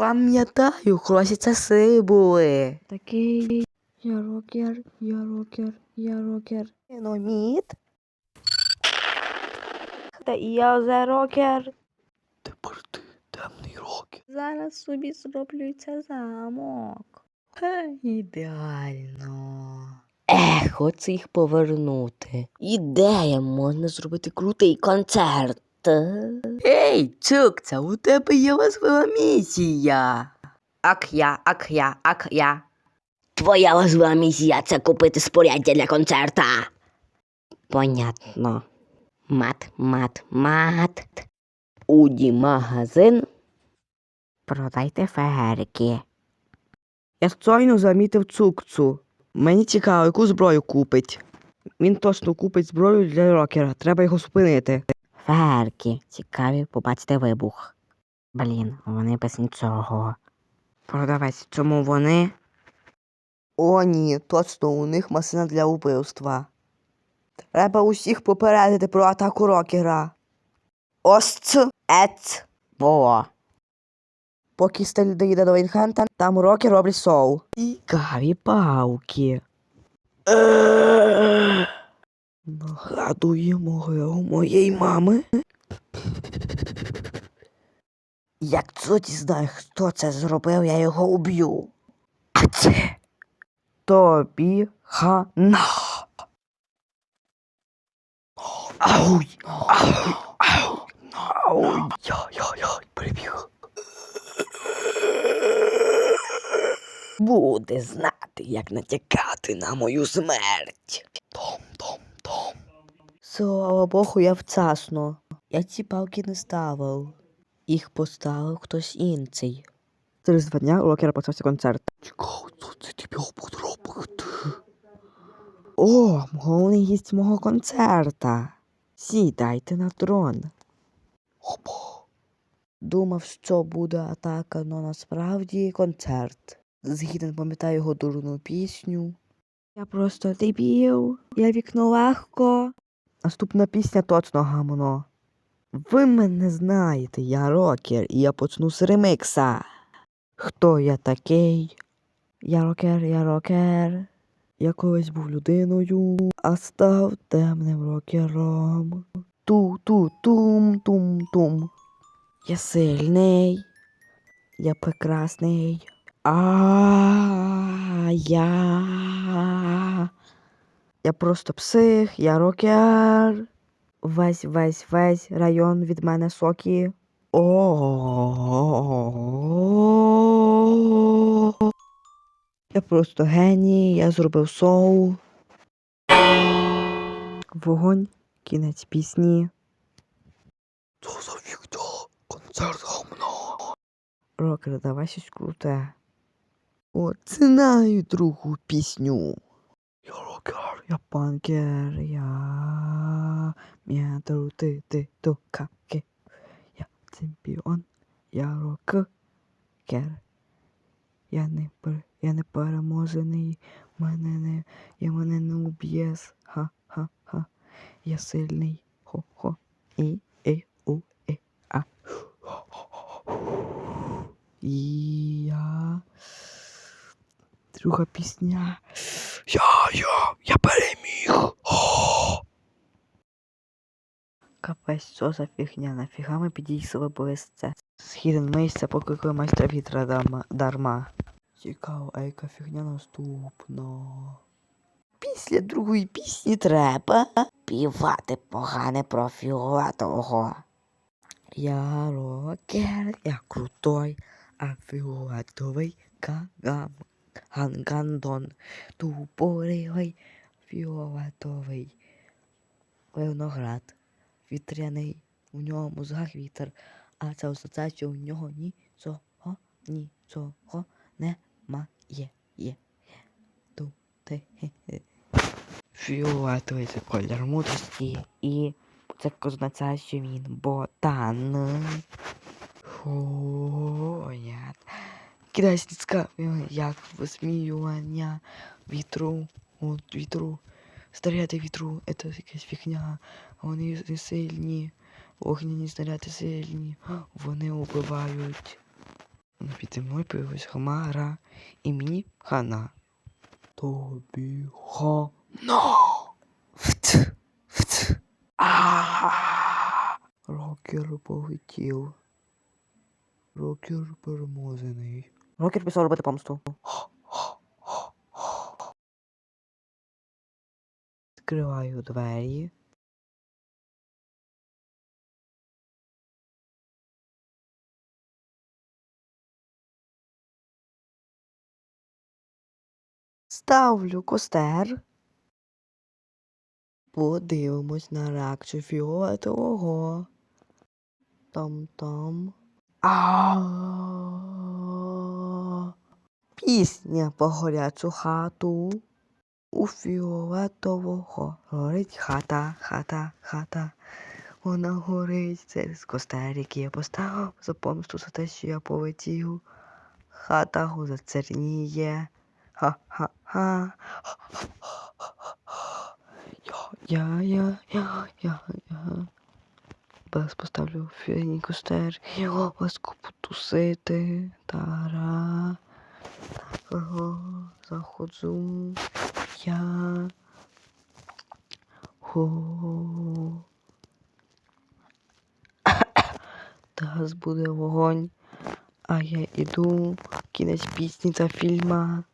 Пам'ятаю, хлопці це си були. Такий я рокер, я рокер, я рокер. Динаміт. Та я за рокер. Тепер ти темний рокер. Зараз собі зроблю це замок. Ха, ідеально. Ех, хочу їх повернути. Ідея, можна зробити крутий концерт. Ей, Цукця, у тебе є важлива місія. Ак я, ак я, ак я. Твоя важлива місія це купити спорядження для концерта. Понятно. Мат, мат, мат. Уді магазин. Продайте феєрики. Я щойно замітив цукцу. Мені цікаво, яку зброю купить. Він точно купить зброю для рокера. Треба його зупинити. Феєрки. Цікаві побачити вибух. Блін, вони без нічого. Продавець, чому вони? О, ні, точно у них машина для убивства. Треба усіх попередити про атаку рокера. Це ец було. Поки стиль доїде до Вейнхента, там роки роблять соу. Цікаві пауки. Нагадує могилу моєї мами. Як тоді знає, хто це зробив, я його уб'ю. А це тобі хана. Ауй, ауй, ауй, ауй, яй-яй-яй, прибіг. Буде знати, як натякати на мою смерть. Слава Богу, я вчасно. Я ці палки не ставив. Їх поставив хтось інший. Через два дня у рокера почався концерт. Що це тобі робити. О, головний гість мого концерта. Сідайте на трон. Опа. Думав, що буде атака, але насправді концерт. Згідно пам'ятаю його дурну пісню. Я просто дебіл, я вікно легко. Наступна пісня точно гамно. Ви мене знаєте, я рокер, і я почну з ремикса. Хто я такий? Я рокер, я рокер. Я колись був людиною, а став темним рокером. Ту-ту-тум-тум-тум. Я сильний, я прекрасний. А я. Я просто псих, я рокер. Весь весь весь район від мене сокі. О. Я просто геній, я зробив соу. Вогонь, кінець пісні. Що за фігня? Концерт гамно. Рокер, давай щось круте. О, знаю другу пісню. Я рокер, я панкер, я м'ядру ти ти то каке. Я чемпіон, я рокер. Я не пер, я не переможений, мене не, я мене не уб'єс. Ха-ха-ха. Я сильний. Хо-хо. І, і, у, і, а. І я. Друга пісня. Я, я, я переміг. О! Капець, що за фігня? Нафіга ми підійшли близьце? Східен місця покликали майстра вітра дарма. Цікаво, а яка фігня наступна? Після другої пісні треба півати погане про фіолетового. Я рокер, я крутой, а фіолетовий кагам. Гангандон, тупорилий, фіолетовий. Виноград, вітряний, у нього мозгах вітер, а це означає, у нього нічого, нічого немає. Є. Тут Фіолетовий це колір мудрості і це означає, що він ботан. О, я Кидайська, як висміювання вітру, от вітру, снаряди вітру, це якась фігня, вони не сильні, огняні снаряди сильні, вони убивають. Під мною появилась хмара, і мені хана. Тобі хана. Вт, вт. Рокер полетів. Рокер переможений. Рокер пішов робити помсту. Відкриваю двері. Ставлю костер. Подивимось на реакцію фіолетового. Там-там. А. Пісня по горячу хату. У фіолетового горить хата, хата, хата. Вона горить. Це з костер, який я поставив за помсту за те, що я полетів. Хата го зацерніє. Ха-ха-ха. Я, я, я, я, я. Зараз поставлю фірні костер. Його ласку потусити. Тара. Заходжу. Я. Хо. Зараз буде вогонь. А я іду. Кінець пісні та фільма.